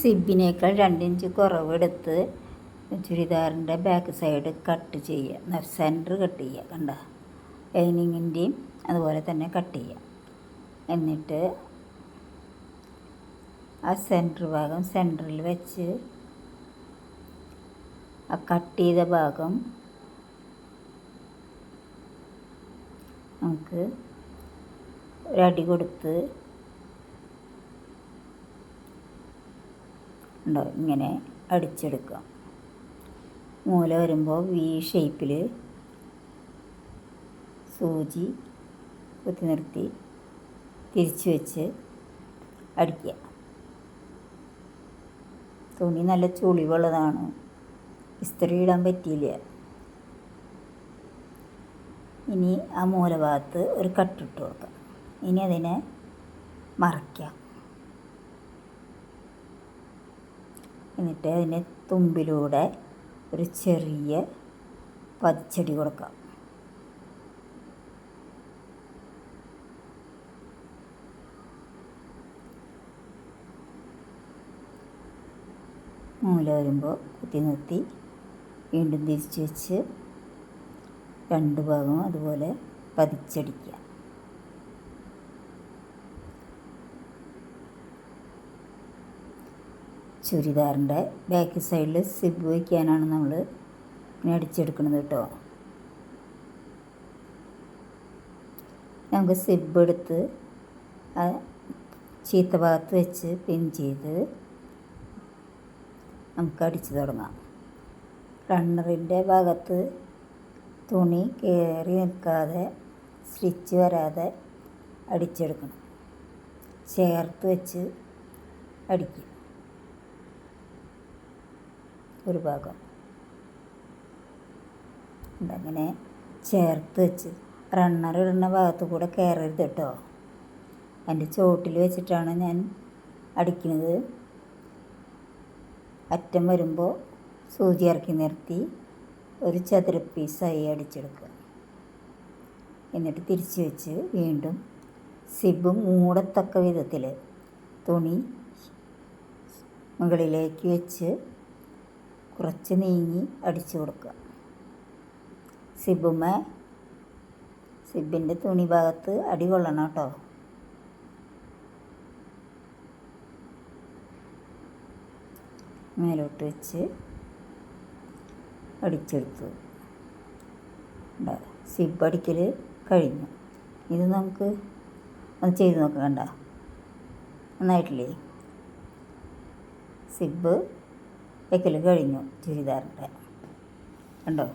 സിബിനേക്കാൾ രണ്ടിഞ്ച് കുറവെടുത്ത് ചുരിദാറിന്റെ ബാക്ക് സൈഡ് കട്ട് ചെയ്യുക. സെന്റർ കട്ട് ചെയ്യുക കണ്ട? ലൈനിങ്ങിന്റെയും അതുപോലെ തന്നെ കട്ട് ചെയ്യുക. എന്നിട്ട് ആ സെന്റർ ഭാഗം സെന്ററിൽ വെച്ച് ആ കട്ട് ചെയ്ത ഭാഗം നമുക്ക് ഒരടി കൊടുത്ത് ഉണ്ടോ? ഇങ്ങനെ അടിച്ചെടുക്കുക. മൂല വരുമ്പോൾ വി ഷേപ്പിൽ സൂചി കുത്തി നിർത്തി തിരിച്ചു വെച്ച് അടിക്കുക. തുണി നല്ല ചുളിവുള്ളതാണ്. ഇസ്തിരി ഇടാൻ പറ്റിയില്ല. ഇനി ആ മൂലഭാഗത്ത് ഒരു കട്ടിട്ട് കൊടുക്കാം ഇനി അതിനെ മറയ്ക്കാം എന്നിട്ട് അതിന് തുമ്പിലൂടെ ഒരു ചെറിയ പതിച്ചടി കൊടുക്കാം മൂല വരുമ്പോൾ കുത്തി നിർത്തി വീണ്ടും തിരിച്ച് വെച്ച് രണ്ട് ഭാഗം അതുപോലെ പതിച്ചടിക്കുക. ചുരിദാറിന്റെ ബാക്ക് സൈഡിൽ സിബ് വയ്ക്കാനാണ് നമ്മൾ ഇങ്ങനെ അടിച്ചെടുക്കുന്നത് കേട്ടോ. നമുക്ക് സിബ് എടുത്ത് ചീത്ത ഭാഗത്ത് വെച്ച് പിൻ ചെയ്ത് നമുക്ക് അടിച്ചു തുടങ്ങാം. റണ്ണറിന്റെ ഭാഗത്ത് തുണി കയറി നിൽക്കാതെ സ്റ്റിച്ച് വരാതെ അടിച്ചെടുക്കണം. ചേർത്ത് വെച്ച് അടിക്കും. ഒരു ഭാഗം. അതങ്ങനെ ചേർത്ത് വെച്ച് റണ്ണർ ഇടുന്ന ഭാഗത്ത് കൂടെ കയറരുത് കേട്ടോ അതിന്റെ ചോട്ടിൽ വെച്ചിട്ടാണ് ഞാൻ അടിക്കുന്നത്. അറ്റം വരുമ്പോൾ സൂചി ഇറക്കി നിർത്തി ഒരു ചതുര പീസായി അടിച്ചെടുക്കുക. എന്നിട്ട് തിരിച്ച് വെച്ച് വീണ്ടും സിബ് മൂടത്തക്ക വിധത്തിൽ തുണി മുകളിലേക്ക് വെച്ച് കുറച്ച് നീങ്ങി അടിച്ചു കൊടുക്കുക. സിബുമ്മ സിബിന്റെ തുണി ഭാഗത്ത് അടി കൊള്ളണം കേട്ടോ. മേലോട്ട് വെച്ച് അടിച്ചെടുത്തു. സിബ് അടിക്കൽ കഴിഞ്ഞു. ഇത് നമുക്ക് ഒന്ന് ചെയ്ത് നോക്കാം കണ്ട. നന്നായിട്ടില്ലേ? സിബ് വെക്കൽ കഴിഞ്ഞു ചുരിദാറിന്റെ. കണ്ടോ?